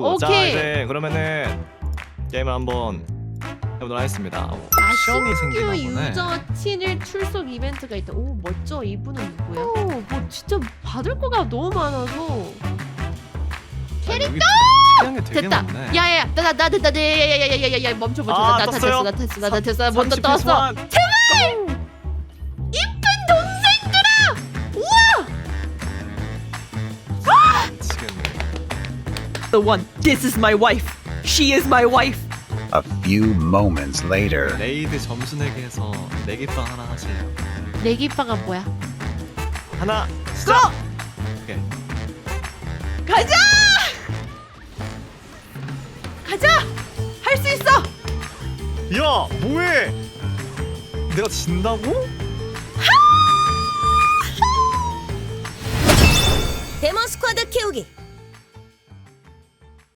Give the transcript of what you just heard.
자 오케이. 이제 그러면은 게임을 한번 해보도록 하겠습니다. 어, 옵션이 생기나 아신규 보네. 유저 친일 출석 이벤트가 있다. 오 멋져. 이분은 누구야? 오, 뭐 진짜 받을 거가 너무 많아서. 캐릭터 특이한 게 되게 됐다. 많네. 야야야, 나나 됐다. 야야야야야야야 멈춰 멈춰. 아, 나 떴어요? 됐어, 나 됐어, 나 됐어. 먼저 30일 떴어. 소환. 이쁜 동생들아. 미치겠네. The one. This is my wife. She is my wife. A few moments later. 레이드 점수 내기에서 내기빵 하나 하세요. 내기빠가 뭐야? 하나 시작. 오케이. 가자! 가자! 할 수 있어! 야 뭐해? 내가 진다고? 데몬 스쿼드 키우기